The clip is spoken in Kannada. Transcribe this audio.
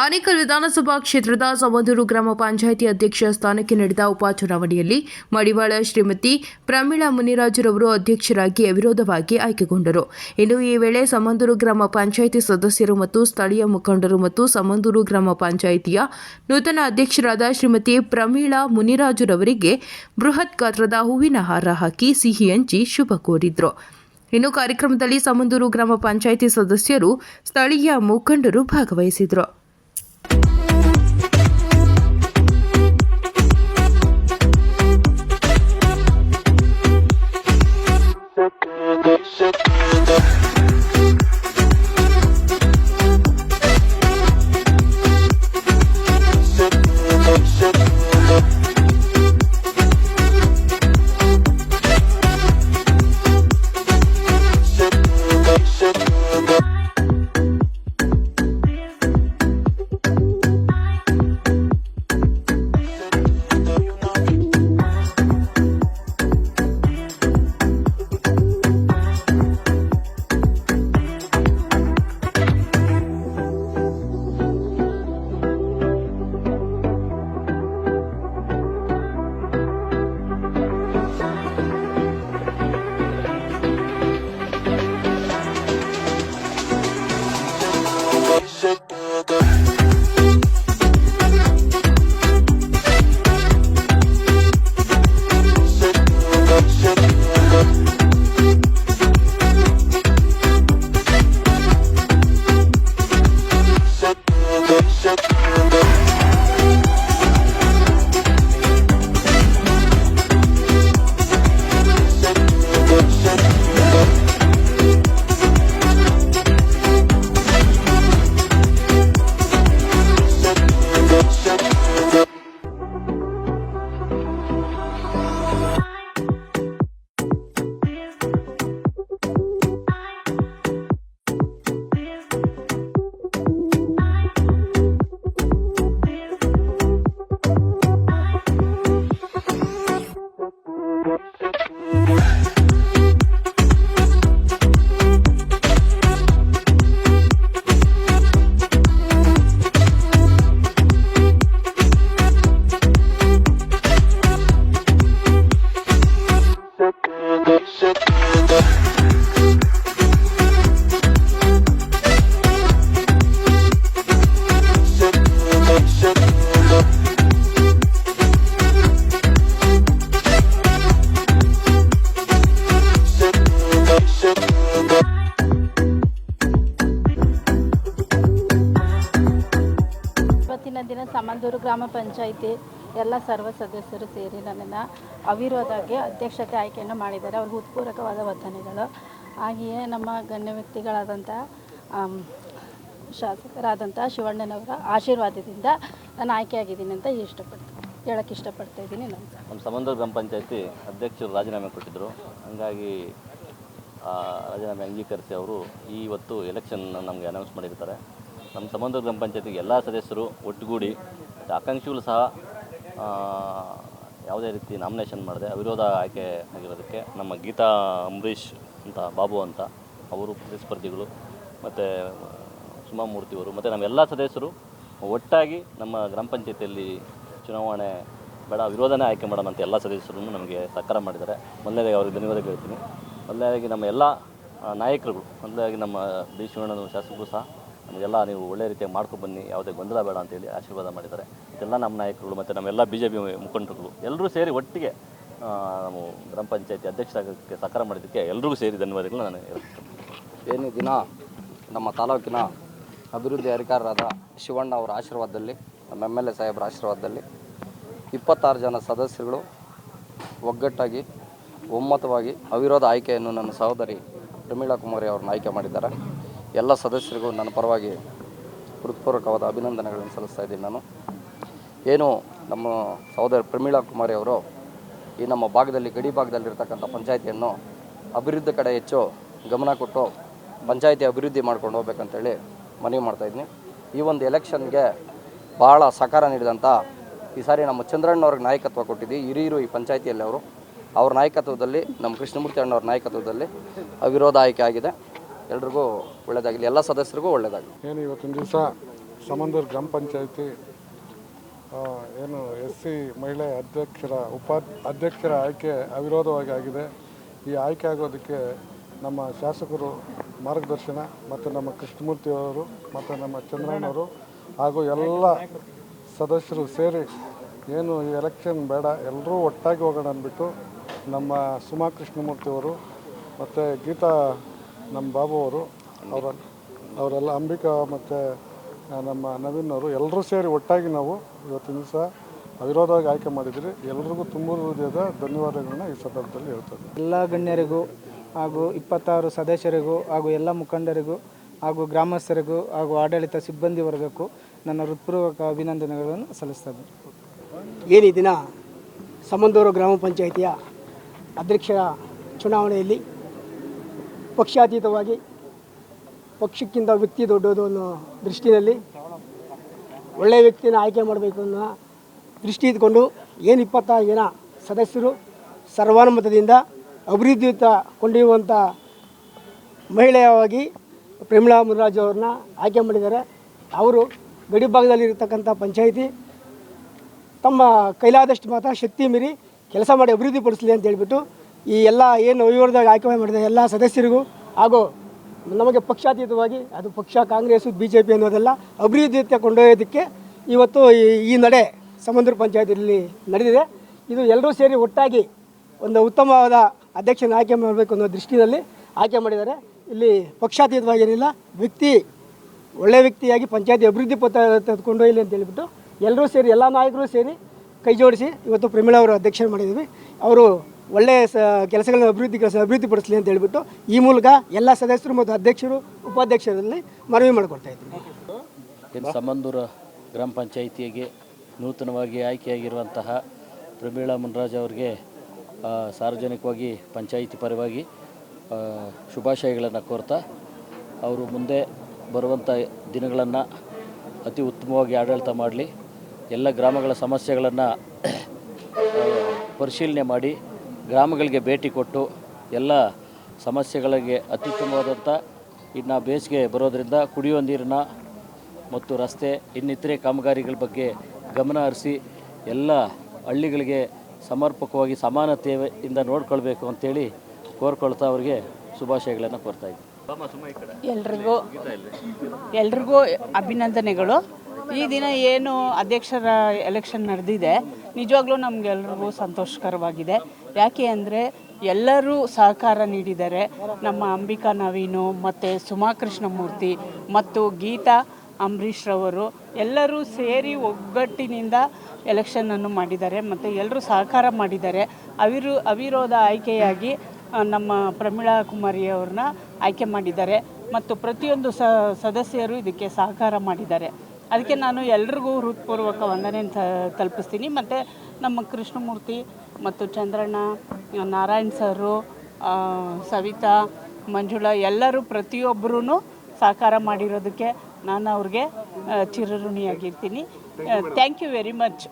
ಆನೇಕಲ್ ವಿಧಾನಸಭಾ ಕ್ಷೇತ್ರದ ಸಮಂದೂರು ಗ್ರಾಮ ಪಂಚಾಯಿತಿ ಅಧ್ಯಕ್ಷ ಸ್ಥಾನಕ್ಕೆ ನಡೆದ ಉಪಚುನಾವಣೆಯಲ್ಲಿ ಮಡಿವಾಳ ಶ್ರೀಮತಿ ಪ್ರಮೀಳಾ ಮುನಿರಾಜುರವರು ಅಧ್ಯಕ್ಷರಾಗಿ ಅವಿರೋಧವಾಗಿ ಆಯ್ಕೆಗೊಂಡರು. ಇನ್ನು ಈ ವೇಳೆ ಸಮಂದೂರು ಗ್ರಾಮ ಪಂಚಾಯಿತಿ ಸದಸ್ಯರು ಮತ್ತು ಸ್ಥಳೀಯ ಮುಖಂಡರು ಮತ್ತು ಸಮಂದೂರು ಗ್ರಾಮ ಪಂಚಾಯಿತಿಯ ನೂತನ ಅಧ್ಯಕ್ಷರಾದ ಶ್ರೀಮತಿ ಪ್ರಮೀಳಾ ಮುನಿರಾಜುರವರಿಗೆ ಬೃಹತ್ ಗಾತ್ರದ ಹೂವಿನ ಹಾರ ಹಾಕಿ ಸಿಹಿ ಹಂಚಿ ಶುಭ ಕೋರಿದ್ರು. ಇನ್ನು ಕಾರ್ಯಕ್ರಮದಲ್ಲಿ ಸಮಂದೂರು ಗ್ರಾಮ ಪಂಚಾಯಿತಿ ಸದಸ್ಯರು, ಸ್ಥಳೀಯ ಮುಖಂಡರು ಭಾಗವಹಿಸಿದ್ರು. ದಿನ ಸಮಂದೂರು ಗ್ರಾಮ ಪಂಚಾಯಿತಿ ಎಲ್ಲ ಸರ್ವ ಸದಸ್ಯರು ಸೇರಿ ನನ್ನನ್ನು ಅವಿರೋಧಾಗಿ ಅಧ್ಯಕ್ಷತೆ ಆಯ್ಕೆಯನ್ನು ಮಾಡಿದ್ದಾರೆ. ಅವ್ರ ಹೃತ್ಪೂರ್ವಕವಾದ ವಂದನೆಗಳು ಹಾಗೆಯೇ ನಮ್ಮ ಗಣ್ಯ ವ್ಯಕ್ತಿಗಳಾದಂಥ ಶಾಸಕರಾದಂಥ ಶಿವಣ್ಣನವರ ಆಶೀರ್ವಾದದಿಂದ ನಾನು ಆಯ್ಕೆಯಾಗಿದ್ದೀನಿ ಅಂತ ಇಷ್ಟಪಡ್ತೀನಿ. ಹೇಳಕ್ಕೆ ಇಷ್ಟಪಡ್ತಾ ಇದ್ದೀನಿ. ನಾನು ನಮ್ಮ ಸಮಂದ್ರ ಗ್ರಾಮ ಪಂಚಾಯತಿ ಅಧ್ಯಕ್ಷರು ರಾಜೀನಾಮೆ ಕೊಟ್ಟಿದ್ದರು. ಹಂಗಾಗಿ ರಾಜೀನಾಮೆ ಅಂಗೀಕರಿಸಿ ಅವರು ಇವತ್ತು ಎಲೆಕ್ಷನ್ ನಮಗೆ ಅನೌನ್ಸ್ ಮಾಡಿರ್ತಾರೆ. ನಮ್ಮ ಸಂಬಂಧ ಗ್ರಾಮ ಪಂಚಾಯತಿಗೆ ಎಲ್ಲ ಸದಸ್ಯರು ಒಟ್ಟುಗೂಡಿ ಆಕಾಂಕ್ಷಿಗಳು ಸಹ ಯಾವುದೇ ರೀತಿ ನಾಮಿನೇಷನ್ ಮಾಡದೆ ಅವಿರೋಧ ಆಯ್ಕೆ ಆಗಿರೋದಕ್ಕೆ ನಮ್ಮ ಗೀತಾ ಅಂಬರೀಷ್ ಅಂತ, ಬಾಬು ಅಂತ ಅವರು ಪ್ರತಿಸ್ಪರ್ಧಿಗಳು ಮತ್ತು ಸುಮಾಮೂರ್ತಿಯವರು ಮತ್ತು ನಮ್ಮೆಲ್ಲ ಸದಸ್ಯರು ಒಟ್ಟಾಗಿ ನಮ್ಮ ಗ್ರಾಮ ಪಂಚಾಯತಿಯಲ್ಲಿ ಚುನಾವಣೆ ಬೇಡ ವಿರೋಧನೇ ಆಯ್ಕೆ ಮಾಡೋಣ ಅಂತ ಎಲ್ಲ ಸದಸ್ಯರು ನಮಗೆ ಸಹಕಾರ ಮಾಡಿದ್ದಾರೆ. ಮೊದಲನೇದಾಗಿ ಅವರಿಗೆ ಧನ್ಯವಾದ ಹೇಳ್ತೀನಿ ಮೊದಲನೇದಾಗಿ ನಮ್ಮ ಎಲ್ಲ ನಾಯಕರುಗಳು, ಮೊದಲನೇದಾಗಿ ನಮ್ಮ ಡಿ. ಶಾಸಕರು ಸಹ ನಮಗೆಲ್ಲ ನೀವು ಒಳ್ಳೆ ರೀತಿಯಾಗಿ ಮಾಡ್ಕೊಂಡು ಬನ್ನಿ, ಯಾವುದೇ ಗೊಂದಲ ಬೇಡ ಅಂತೇಳಿ ಆಶೀರ್ವಾದ ಮಾಡಿದ್ದಾರೆ. ಎಲ್ಲ ನಮ್ಮ ನಾಯಕರುಗಳು ಮತ್ತು ನಮ್ಮೆಲ್ಲ ಬಿ ಜೆ ಪಿ ಮುಖಂಡರುಗಳು, ಎಲ್ಲರೂ ಸೇರಿ ಒಟ್ಟಿಗೆ ನಾವು ಗ್ರಾಮ ಪಂಚಾಯತಿ ಅಧ್ಯಕ್ಷರಾಗೋಕ್ಕೆ ಸಹಕಾರ ಮಾಡಿದ್ದಕ್ಕೆ ಎಲ್ರಿಗೂ ಸೇರಿ ಧನ್ಯವಾದಗಳು ನಾನು ಏನು ದಿನ ನಮ್ಮ ತಾಲೂಕಿನ ಅಭಿವೃದ್ಧಿ ಅಧಿಕಾರರಾದ ಶಿವಣ್ಣ ಅವರ ಆಶೀರ್ವಾದದಲ್ಲಿ, ನಮ್ಮ ಎಂ ಎಲ್ ಎ ಸಾಹೇಬರ ಆಶೀರ್ವಾದದಲ್ಲಿ ಇಪ್ಪತ್ತಾರು ಜನ ಸದಸ್ಯರುಗಳು ಒಗ್ಗಟ್ಟಾಗಿ, ಒಮ್ಮತವಾಗಿ ಅವಿರೋಧ ಆಯ್ಕೆಯನ್ನು ನನ್ನ ಸಹೋದರಿ ಪ್ರಮೀಳಾ ಕುಮಾರಿ ಅವ್ರನ್ನ ಆಯ್ಕೆ ಮಾಡಿದ್ದಾರೆ. ಎಲ್ಲ ಸದಸ್ಯರಿಗೂ ನನ್ನ ಪರವಾಗಿ ಹೃತ್ಪೂರ್ವಕವಾದ ಅಭಿನಂದನೆಗಳನ್ನು ಸಲ್ಲಿಸ್ತಾ ಇದ್ದೀನಿ ನಾನು. ಏನು ನಮ್ಮ ಸಹೋದರ ಪ್ರಮೀಳಾ ಕುಮಾರಿ ಅವರು ಈ ನಮ್ಮ ಭಾಗದಲ್ಲಿ ಗಡಿ ಭಾಗದಲ್ಲಿರ್ತಕ್ಕಂಥ ಪಂಚಾಯಿತಿಯನ್ನು ಅಭಿವೃದ್ಧಿ ಕಡೆ ಹೆಚ್ಚು ಗಮನ ಕೊಟ್ಟು ಪಂಚಾಯಿತಿ ಅಭಿವೃದ್ಧಿ ಮಾಡ್ಕೊಂಡು ಹೋಗ್ಬೇಕಂತೇಳಿ ಮನವಿ ಮಾಡ್ತಾಯಿದ್ದೀನಿ ಈ ಒಂದು ಎಲೆಕ್ಷನ್ಗೆ ಭಾಳ ಸಹಕಾರ ನೀಡಿದಂಥ ಈ ಸಾರಿ ನಮ್ಮ ಚಂದ್ರಣ್ಣವ್ರಿಗೆ ನಾಯಕತ್ವ ಕೊಟ್ಟಿದ್ದೀವಿ. ಹಿರಿಯರು ಈ ಪಂಚಾಯಿತಿಯಲ್ಲಿ ಅವರು. ಅವ್ರ ನಾಯಕತ್ವದಲ್ಲಿ ನಮ್ಮ ಕೃಷ್ಣಮೂರ್ತಿ ಅಣ್ಣವ್ರ ನಾಯಕತ್ವದಲ್ಲಿ ಅವಿರೋಧ ಆಯ್ಕೆ ಆಗಿದೆ. ಎಲ್ರಿಗೂ ಒಳ್ಳೆಯದಾಗಲಿ ಎಲ್ಲ ಸದಸ್ಯರಿಗೂ ಒಳ್ಳೆಯದಾಗಲಿ ಏನು ಇವತ್ತಿನ ದಿವಸ ಸಮಂದೂರು ಗ್ರಾಮ ಪಂಚಾಯತಿ ಏನು ಎಸ್ ಸಿ ಮಹಿಳೆ ಅಧ್ಯಕ್ಷರ ಉಪಾ, ಅಧ್ಯಕ್ಷರ ಆಯ್ಕೆ ಅವಿರೋಧವಾಗಿ ಆಗಿದೆ. ಈ ಆಯ್ಕೆ ಆಗೋದಕ್ಕೆ ನಮ್ಮ ಶಾಸಕರು ಮಾರ್ಗದರ್ಶನ ಮತ್ತು ನಮ್ಮ ಕೃಷ್ಣಮೂರ್ತಿಯವರು ಮತ್ತು ನಮ್ಮ ಚಂದ್ರಣ್ಣವರು ಹಾಗೂ ಎಲ್ಲ ಸದಸ್ಯರು ಸೇರಿ ಏನು ಈ ಎಲೆಕ್ಷನ್ ಬೇಡ, ಎಲ್ಲರೂ ಒಟ್ಟಾಗಿ ಹೋಗೋಣ ಅಂದ್ಬಿಟ್ಟು ನಮ್ಮ ಸುಮಾ ಕೃಷ್ಣಮೂರ್ತಿಯವರು ಮತ್ತು ಗೀತಾ ನಮ್ಮ ಬಾಬು ಅವರು ಅವರ ಅವರೆಲ್ಲ ಅಂಬಿಕಾ ಮತ್ತು ನಮ್ಮ ನವೀನ್ ಅವರು ಎಲ್ಲರೂ ಸೇರಿ ಒಟ್ಟಾಗಿ ನಾವು ಇವತ್ತಿನ ದಿವಸ ಅವಿರೋಧವಾಗಿ ಆಯ್ಕೆ ಮಾಡಿದ್ದೀರಿ. ಎಲ್ರಿಗೂ ತುಂಬ ಹೃದಯದ ಧನ್ಯವಾದಗಳನ್ನ ಈ ಸಂದರ್ಭದಲ್ಲಿ ಹೇಳ್ತಾರೆ ಎಲ್ಲ ಗಣ್ಯರಿಗೂ ಹಾಗೂ ಇಪ್ಪತ್ತಾರು ಸದಸ್ಯರಿಗೂ ಹಾಗೂ ಎಲ್ಲ ಮುಖಂಡರಿಗೂ ಹಾಗೂ ಗ್ರಾಮಸ್ಥರಿಗೂ ಹಾಗೂ ಆಡಳಿತ ಸಿಬ್ಬಂದಿ ವರ್ಗಕ್ಕೂ ನನ್ನ ಹೃತ್ಪೂರ್ವಕ ಅಭಿನಂದನೆಗಳನ್ನು ಸಲ್ಲಿಸ್ತೇನೆ. ಏನು ಈ ದಿನ ಸಮಂದೂರು ಗ್ರಾಮ ಪಂಚಾಯಿತಿಯ ಅಧ್ಯಕ್ಷರ ಚುನಾವಣೆಯಲ್ಲಿ ಪಕ್ಷಾತೀತವಾಗಿ ಪಕ್ಷಕ್ಕಿಂತ ವ್ಯಕ್ತಿ ದೊಡ್ಡದು ಅನ್ನೋ ದೃಷ್ಟಿಯಲ್ಲಿ ಒಳ್ಳೆಯ ವ್ಯಕ್ತಿನ ಆಯ್ಕೆ ಮಾಡಬೇಕು ಅನ್ನೋ ದೃಷ್ಟಿ ಇದ್ಕೊಂಡು ಏನು ಇಪ್ಪತ್ತಾರು ಜನ ಸದಸ್ಯರು ಸರ್ವಾನುಮತದಿಂದ ಅಭಿವೃದ್ಧಿಯುತ ಕೊಂಡೊಯ್ಯುವಂಥ ಮಹಿಳೆಯವಾಗಿ ಪ್ರೇಮಿಳಾ ಮುನಿರಾಜು ಅವ್ರನ್ನ ಆಯ್ಕೆ ಮಾಡಿದ್ದಾರೆ. ಅವರು ಗಡಿ ಭಾಗದಲ್ಲಿರ್ತಕ್ಕಂಥ ಪಂಚಾಯಿತಿ. ತಮ್ಮ ಕೈಲಾದಷ್ಟು ಮಾತ್ರ ಶಕ್ತಿ ಮೀರಿ ಕೆಲಸ ಮಾಡಿ ಅಭಿವೃದ್ಧಿಪಡಿಸಲಿ ಅಂತ ಹೇಳ್ಬಿಟ್ಟು ಈ ಎಲ್ಲ ಏನು ವಿವರದಾಗ ಆಯ್ಕೆ ಮಾಡಿದ ಎಲ್ಲ ಸದಸ್ಯರಿಗೂ ಹಾಗೂ ನಮಗೆ ಪಕ್ಷಾತೀತವಾಗಿ, ಅದು ಪಕ್ಷ ಕಾಂಗ್ರೆಸ್ಸು ಬಿ ಜೆ ಪಿ ಅನ್ನೋದೆಲ್ಲ ಅಭಿವೃದ್ಧಿಯತ್ತ ಕೊಂಡೊಯ್ಯೋದಕ್ಕೆ ಇವತ್ತು ಈ ನಡೆ ಸಮುದ್ರ ಪಂಚಾಯತಿಯಲ್ಲಿ ನಡೆದಿದೆ. ಇದು ಎಲ್ಲರೂ ಸೇರಿ ಒಟ್ಟಾಗಿ ಒಂದು ಉತ್ತಮವಾದ ಅಧ್ಯಕ್ಷನ ಆಯ್ಕೆ ಮಾಡಬೇಕು ಅನ್ನೋ ದೃಷ್ಟಿಯಲ್ಲಿ ಆಯ್ಕೆ ಮಾಡಿದ್ದಾರೆ. ಇಲ್ಲಿ ಪಕ್ಷಾತೀತವಾಗಿ ಏನಿಲ್ಲ, ವ್ಯಕ್ತಿ ಒಳ್ಳೆಯ ವ್ಯಕ್ತಿಯಾಗಿ ಪಂಚಾಯತಿ ಅಭಿವೃದ್ಧಿ ಪಥ ತೆಗೆದುಕೊಂಡೊಯ್ಯಲಿ ಅಂತ ಹೇಳಿಬಿಟ್ಟು ಎಲ್ಲರೂ ಸೇರಿ, ಎಲ್ಲ ನಾಯಕರು ಸೇರಿ ಕೈ ಜೋಡಿಸಿ ಇವತ್ತು ಪ್ರಮೀಳಾ ಅವರು ಅಧ್ಯಕ್ಷರು ಮಾಡಿದ್ದೀವಿ. ಅವರು ಒಳ್ಳೆಯ ಸ, ಕೆಲಸಗಳನ್ನು ಅಭಿವೃದ್ಧಿ ಕೆಲಸ ಅಭಿವೃದ್ಧಿಪಡಿಸಲಿ ಅಂತ ಹೇಳ್ಬಿಟ್ಟು ಈ ಮೂಲಕ ಎಲ್ಲ ಸದಸ್ಯರು ಮತ್ತು ಅಧ್ಯಕ್ಷರು ಉಪಾಧ್ಯಕ್ಷರಲ್ಲಿ ಮನವಿ ಮಾಡಿಕೊಡ್ತಾ ಇದ್ದೀನಿ ಏನು ಸಂಬಂದೂರ ಗ್ರಾಮ ಪಂಚಾಯಿತಿಗೆ ನೂತನವಾಗಿ ಆಯ್ಕೆಯಾಗಿರುವಂತಹ ಪ್ರಮೀಳಾ ಮುನ್ರಾಜ್ ಅವರಿಗೆ ಸಾರ್ವಜನಿಕವಾಗಿ, ಪಂಚಾಯಿತಿ ಪರವಾಗಿ ಶುಭಾಶಯಗಳನ್ನು ಕೋರ್ತಾ, ಅವರು ಮುಂದೆ ಬರುವಂಥ ದಿನಗಳನ್ನು ಅತಿ ಉತ್ತಮವಾಗಿ ಆಡಳಿತ ಮಾಡಲಿ, ಎಲ್ಲ ಗ್ರಾಮಗಳ ಸಮಸ್ಯೆಗಳನ್ನು ಪರಿಶೀಲನೆ ಮಾಡಿ ಗ್ರಾಮಗಳಿಗೆ ಭೇಟಿ ಕೊಟ್ಟು ಎಲ್ಲ ಸಮಸ್ಯೆಗಳಿಗೆ ಅತ್ಯುತ್ತಮವಾದಂಥ ಇನ್ನು ಬೇಸಿಗೆ ಬರೋದರಿಂದ ಕುಡಿಯುವ ನೀರಿನ ಮತ್ತು ರಸ್ತೆ ಇನ್ನಿತರೆ ಕಾಮಗಾರಿಗಳ ಬಗ್ಗೆ ಗಮನ ಹರಿಸಿ ಎಲ್ಲ ಹಳ್ಳಿಗಳಿಗೆ ಸಮರ್ಪಕವಾಗಿ ಸಮಾನತೆಯಿಂದ ನೋಡ್ಕೊಳ್ಬೇಕು ಅಂತೇಳಿ ಕೋರ್ಕೊಳ್ತಾ ಅವರಿಗೆ ಶುಭಾಶಯಗಳನ್ನು ಕೋರ್ತಾ ಇದ್ದೀನಿ. ಎಲ್ರಿಗೂ ಎಲ್ರಿಗೂ ಅಭಿನಂದನೆಗಳು. ಈ ದಿನ ಏನು ಅಧ್ಯಕ್ಷರ ಎಲೆಕ್ಷನ್ ನಡೆದಿದೆ ನಿಜವಾಗ್ಲೂ ನಮಗೆಲ್ರಿಗೂ ಸಂತೋಷಕರವಾಗಿದೆ. ಯಾಕೆ ಅಂದರೆ ಎಲ್ಲರೂ ಸಹಕಾರ ನೀಡಿದ್ದಾರೆ ನಮ್ಮ ಅಂಬಿಕಾ ನವೀನು ಮತ್ತು ಸುಮಾ ಕೃಷ್ಣಮೂರ್ತಿ ಮತ್ತು ಗೀತಾ ಅಂಬರೀಷ್ ರವರು ಎಲ್ಲರೂ ಸೇರಿ ಒಗ್ಗಟ್ಟಿನಿಂದ ಎಲೆಕ್ಷನನ್ನು ಮಾಡಿದ್ದಾರೆ ಮತ್ತು ಎಲ್ಲರೂ ಸಹಕಾರ ಮಾಡಿದ್ದಾರೆ. ಅವಿರು, ಅವಿರೋಧ ಆಯ್ಕೆಯಾಗಿ ನಮ್ಮ ಪ್ರಮೀಳಾ ಕುಮಾರಿ ಅವ್ರನ್ನ ಆಯ್ಕೆ ಮಾಡಿದ್ದಾರೆ. ಮತ್ತು ಪ್ರತಿಯೊಂದು ಸದಸ್ಯರು ಇದಕ್ಕೆ ಸಹಕಾರ ಮಾಡಿದ್ದಾರೆ. ಅದಕ್ಕೆ ನಾನು ಎಲ್ರಿಗೂ ಹೃತ್ಪೂರ್ವಕ ವಂದನೆ ತಲುಪಿಸ್ತೀನಿ. ಮತ್ತು ನಮ್ಮ ಕೃಷ್ಣಮೂರ್ತಿ ಮತ್ತು ಚಂದ್ರಣ್ಣ ನಾರಾಯಣ್ ಸರು ಸವಿತಾ ಮಂಜುಳಾ ಎಲ್ಲರೂ ಪ್ರತಿಯೊಬ್ಬರೂ ಸಹಕಾರ ಮಾಡಿರೋದಕ್ಕೆ ನಾನು ಅವ್ರಿಗೆ ಚಿರಋಣಿಯಾಗಿರ್ತೀನಿ. Thank you very much